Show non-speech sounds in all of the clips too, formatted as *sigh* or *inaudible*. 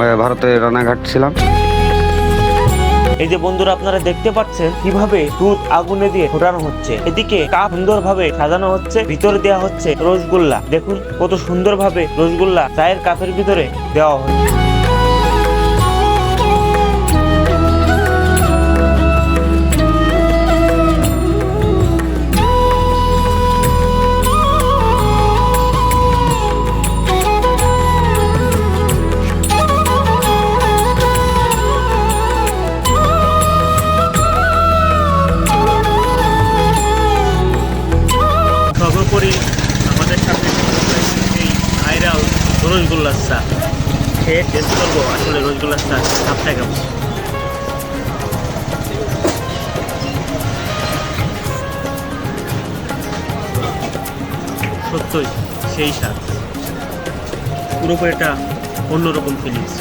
আহ, ভারতে রানাঘাট ছিলাম। এই যে বন্ধুরা আপনারা দেখতে পাচ্ছেন কীভাবে দুধ আগুনে দিয়ে ফোটানো হচ্ছে। এদিকে কাপ সুন্দরভাবে সাজানো হচ্ছে ভিতরে দেওয়া হচ্ছে রসগোল্লা। দেখুন কত সুন্দরভাবে রসগোল্লা চায়ের কাপের ভিতরে দেওয়া হচ্ছে। চা খেয়ে টেস্ট করব। আসলে কেমন সত্যই সেই স্বাদ। পুরোপুরি একটা অন্যরকম ফিলিংস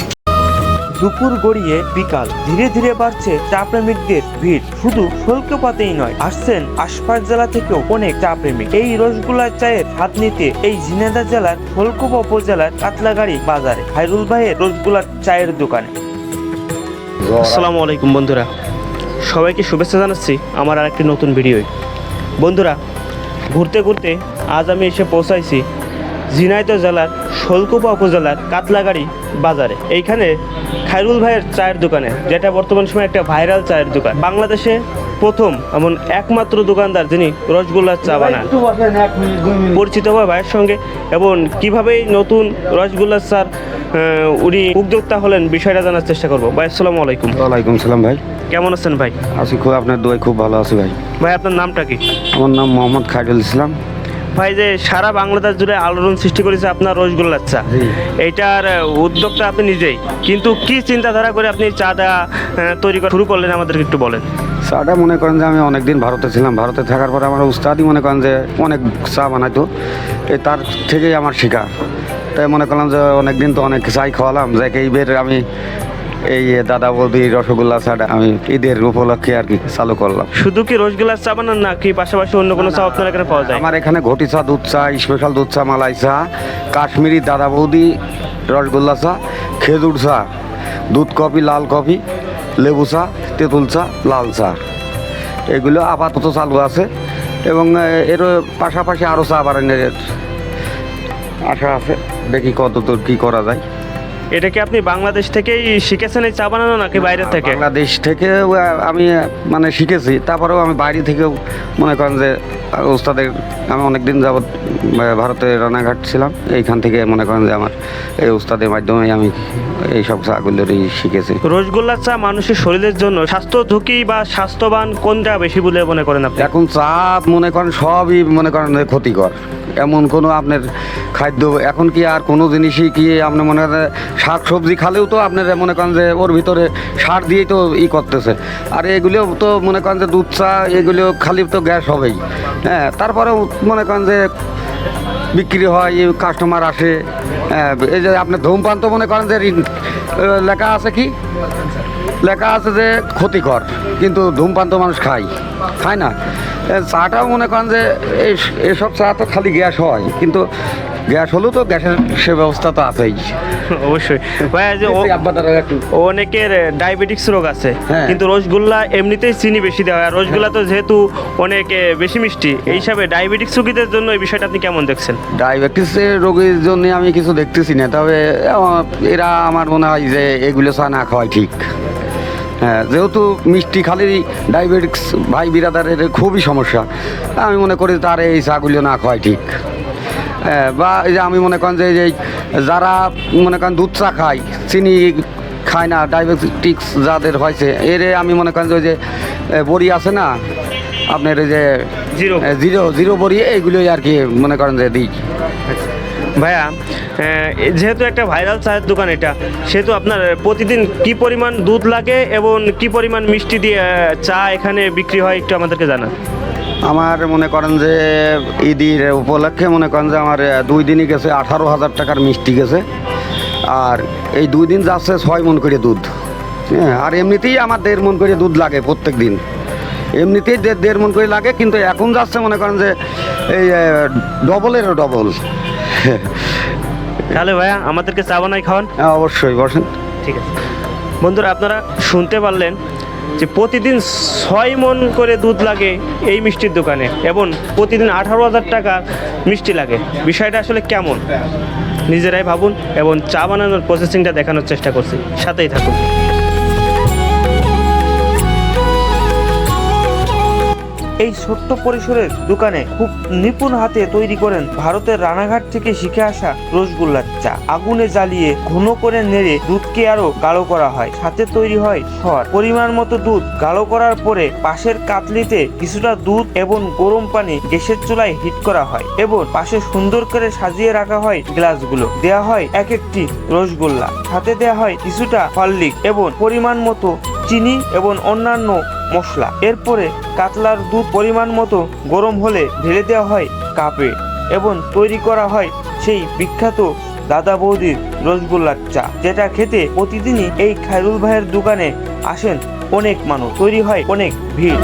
দুপুর গড়িয়ে বিকাল। ধীরে ধীরে বাড়ছে চা প্রেমিকদের ভিড়। শুধু শুল্কপাতেই নয়, আসছেন আশপাশ জেলা থেকেও অনেক চা প্রেমিক এই রসগোল্লার চায়ের হাত নিতে এই ঝিনাইদহ জেলার ফুলকুপা উপজেলার কাতলাগাড়ি বাজারে। হাইরুল ভাইয়ের রসগোল্লার চায়ের দোকানে। আসসালামু আলাইকুম বন্ধুরা। সবাইকে শুভেচ্ছা জানাচ্ছি আমার আরেকটি নতুন ভিডিওয়। বন্ধুরা, ঘুরতে ঘুরতে আজ আমি এসে পৌঁছাইছি ঝিনাইদহ জেলার শোলকুপা উপজেলার কাতলাগাড়ি বাজারে। এইখানে খায়রুল ভাইয়ের চায়ের দোকানে যেটা বর্তমান সময়ে একটা ভাইরাল চায়ের দোকান। বাংলাদেশে প্রথম এমন একমাত্র দোকানদার যিনি রসগোল্লার চা বানান। পরিচিত হওয়া ভাইয়ের সঙ্গে এবং কীভাবে নতুন রসগোল্লার চার উনি উদ্যোক্তা হলেন বিষয়টা জানার চেষ্টা করব। ভাই আসসালামু আলাইকুম। ওয়ালাইকুম সালাম ভাই। কেমন আছেন ভাই? আছি খুব আপনার দোয়াই খুব ভালো আছি ভাই। ভাই আপনার নামটা কি? আমার নাম মোহাম্মদ খাইরুল ইসলাম। ভাই যে সারা বাংলাদেশ জুড়ে আলোড়ন সৃষ্টি করেছে আপনার রসগোল্লার চা। এইটার উদ্যোক্তা আপনি নিজেই। কিন্তু কি চিন্তাধারা করে আপনি চাটা তৈরি করা শুরু করলেন আমাদেরকে একটু বলেন। চাটা মনে করেন যে আমি অনেকদিন ভারতে ছিলাম। ভারতে থাকার পরে আমার উস্তাদই মনে করেন যে অনেক চা বানাইতো। এই তার থেকেই আমার শিকার তাই মনে করলাম যে অনেকদিন তো অনেক চাই খাওয়ালাম। যে এইবার আমি এই দাদা বৌদি রসগোল্লা চাটা আমি ঈদের উপলক্ষে আর কি চালু করলাম। শুধু কি রসগোল্লা চা বানান না কি পাশাপাশি অন্য কোনো চা আপনার এখানে পাওয়া যায়? আমার এখানে ঘটি চা দুধ চা স্পেশাল দুধ চা মালাই চা কাশ্মীরি দাদা বৌদি রসগোল্লা চা খেজুর চা দুধ কফি লাল কফি লেবু চা তেঁতুল চা লাল চা। এগুলো আপাতত চালু আছে এবং এর পাশাপাশি আরও চা বানানোর আশা আছে। দেখি কত দূর কী করা যায়। এটা কি আপনি বাংলাদেশ থেকেই শিখেছেন এই চা বানানো নাকি বাইরে থেকে? বাংলাদেশ থেকে আমি মানে শিখেছি। তারপরেও আমি বাইরে থেকেও মনে করেন যে ওস্তাদের আমি অনেক দিন যাবৎ ভারতে রানাঘাট ছিলাম। এইখান থেকে মনে করেন যে আমার এই ওস্তাদের মাধ্যমে আমি এই সব চাগুলোরই শিখেছি। রসগোল্লার চা মানুষের শরীরের জন্য স্বাস্থ্য ঝুঁকি বা স্বাস্থ্যবান কোনটা বেশি বলে মনে করেন আপনি? এখন চা মনে করেন সবই মনে করেন ক্ষতিকর। এমন কোনো আপনার খাদ্য এখন কি আর কোনো জিনিসই কি আপনি মনে করেন শাক সবজি খালেও তো আপনার মনে করেন যে ওর ভিতরে সার দিয়েই তো ই করতেছে। আর এগুলিও তো মনে করেন যে দুধ, চা, এগুলিও খালি তো গ্যাস হবেই। হ্যাঁ তারপরেও মনে করেন যে বিক্রি হয় কাস্টমার আসে। হ্যাঁ এই যে আপনার ধূমপান তো মনে করেন যে লেখা আছে কি? লেখা আছে যে ক্ষতিকর, কিন্তু ধূমপান তো মানুষ খায়। খায় না। চাটাও মনে করেন যে এই এসব চা তো খালি গ্যাস হয়, কিন্তু গ্যাস হলেও তো গ্যাসের সে ব্যবস্থা তো আছেই। *laughs* অবশ্যই। ভাই যে অনেকের ডায়াবেটিক্স রোগ আছে হ্যাঁ। কিন্তু রসগোল্লা এমনিতেই চিনি বেশি দেওয়া হয়। আর রসগোল্লা তো যেহেতু অনেক বেশি মিষ্টি এই হিসাবে ডায়াবেটিক্স রোগীদের জন্য এই বিষয়টা আপনি কেমন দেখছেন? ডায়াবেটিসের রোগীর জন্য আমি কিছু দেখতেছি না তবে এরা আমার মনে হয় যে এগুলো চা না খাওয়াই ঠিক। হ্যাঁ যেহেতু মিষ্টি খালি ডায়াবেটিক্স ভাই বিরাদারের খুবই সমস্যা আমি মনে করি তার এই চাগুলো না খাওয়াই ঠিক। হ্যাঁ, বা এই যে আমি মনে করেন যে এই যারা মনে করেন দুধ চা খায় চিনি খায় না ডায়াবেটিক্স যাদের হয়েছে এর আমি মনে করেন যে ওই যে বড়ি আছে না আপনার এই যে জিরো। জিরো জিরো বড়ি এইগুলোই আর কি মনে করেন যে দিই। ভাইয়া যেহেতু একটা ভাইরাল চায়ের দোকান এটা সেহেতু আপনার প্রতিদিন কি পরিমাণ দুধ লাগে এবং কি পরিমাণ মিষ্টি দিয়ে চা এখানে বিক্রি হয় একটু আমাদেরকে জানান। আমার মনে করেন যে ঈদের উপলক্ষে মনে করেন যে আমার দুই দিনই গেছে আঠারো হাজার টাকার মিষ্টি গেছে। আর এই দুই দিন যাচ্ছে ছয় মন করে দুধ। হ্যাঁ আর এমনিতেই আমার দেড় মন করে দুধ লাগে প্রত্যেক দিন। এমনিতেই দেড় দেড় মন করে লাগে কিন্তু এখন যাচ্ছে মনে করেন যে এই ডবলেরও ডবল। তাহলে ভাইয়া আমাদেরকে চা বানাই খাওয়ান। হ্যাঁ অবশ্যই বসেন। ঠিক আছে। বন্ধুরা আপনারা শুনতে পারলেন যে প্রতিদিন ছয় মন করে দুধ লাগে এই মিষ্টির দোকানে এবং প্রতিদিন আঠারো হাজার টাকা মিষ্টি লাগে। বিষয়টা আসলে কেমন? নিজেরাই ভাবুন এবং চা বানানোর প্রসেসিংটা দেখানোর চেষ্টা করছি। সাথেই থাকুন। এই ছোট্ট পরিসরের দোকানে খুব নিপুণ হাতে তৈরি করেন ভারতের রানাঘাট থেকে শিখে আসা রসগোল্লার চা। আগুনে জ্বালিয়ে ঘন করে নেড়ে দুধকে আরও গাঢ় করা হয়। সাথে তৈরি হয় সর। পরিমাণ মতো দুধ গাঢ় করার পরে পাশের কাতলিতে কিছুটা দুধ এবং গরম পানি গ্যাসের চুলায় হিট করা হয় এবং পাশে সুন্দর করে সাজিয়ে রাখা হয় গ্লাসগুলো। দেয়া হয় এক একটি রসগোল্লা। সাথে দেয়া হয় কিছুটা হরলিক এবং পরিমাণ মতো চিনি এবং অন্যান্য মশলা। এরপরে কাতলার দুধ পরিমাণ মতো গরম হলে ঢেলে দেওয়া হয় কাপে এবং তৈরি করা হয় সেই বিখ্যাত দাদা বৌদির রসগোল্লার চা, যেটা খেতে প্রতিদিনই এই খায়রুল ভাইয়ের দোকানে আসেন অনেক মানুষ। তৈরি হয় অনেক ভিড়।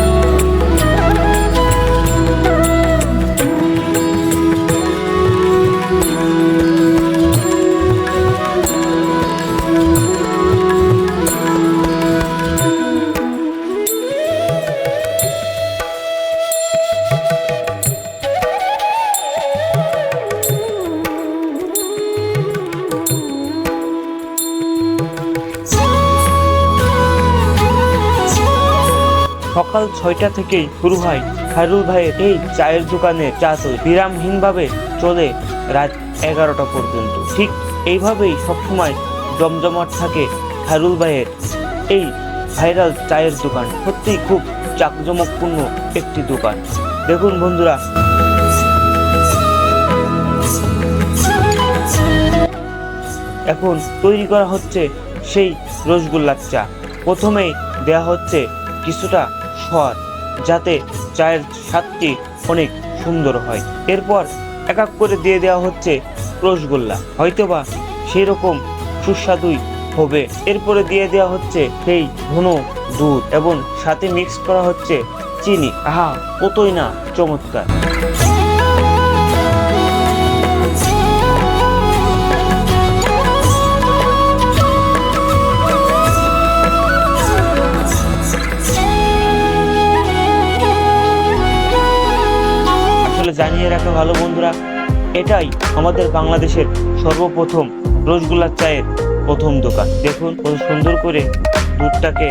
সকাল ছয়টা থেকেই শুরু হয়। খায়রুল ভাইয়ের এই চায়ের দোকানে চা তৈরি বিরামহীনভাবে চলে রাত এগারোটা পর্যন্ত। ঠিক এইভাবেই সবসময় জমজমাট থাকে খায়রুল ভাইয়ের এই ভাইরাল চায়ের দোকান। সত্যিই খুব জাঁকজমকপূর্ণ একটি দোকান। দেখুন বন্ধুরা। এখন তৈরি করা হচ্ছে সেই রসগোল্লার চা। প্রথমেই দেয়া হচ্ছে কিছুটা স্বর যাতে চায়ের স্বাদটি অনেক সুন্দর হয়। এরপর এক এক করে দিয়ে দেওয়া হচ্ছে রসগোল্লা। হয়তোবা সেই রকম সুস্বাদুই হবে। এরপরে দিয়ে দেওয়া হচ্ছে সেই ঘন দুধ এবং সাথে মিক্স করা হচ্ছে চিনি। আহা, কতই না চমৎকার! জানিয়ে রাখা ভালো বন্ধুরা, এটাই আমাদের বাংলাদেশের সর্বপ্রথম রসগোল্লার চায়ের প্রথম দোকান। দেখুন কত সুন্দর করে দুধটাকে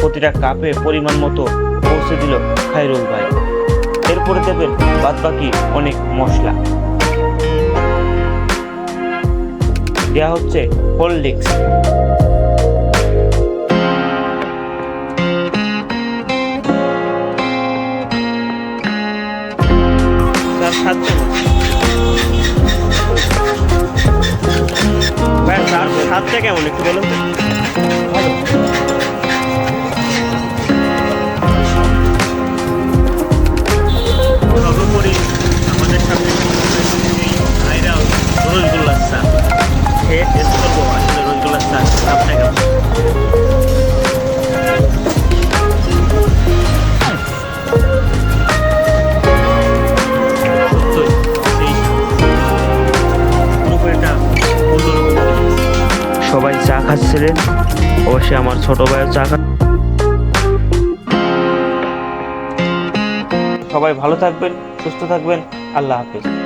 প্রতিটা কাপে পরিমাণ মতো পৌঁছে দিল খাইরুল ভাই। এরপরে দেবেন বাদ বাকি অনেক মশলা। দেওয়া হচ্ছে হললিক্স তার সাত চামচ ভাই তার কেমন? একটু বলুন তো। সবাই চা খাচ্ছিলেন অবশ্যই আমার ছোট ভাইও চা খা সবাই ভালো থাকবেন, সুস্থ থাকবেন। আল্লাহ হাফিজ।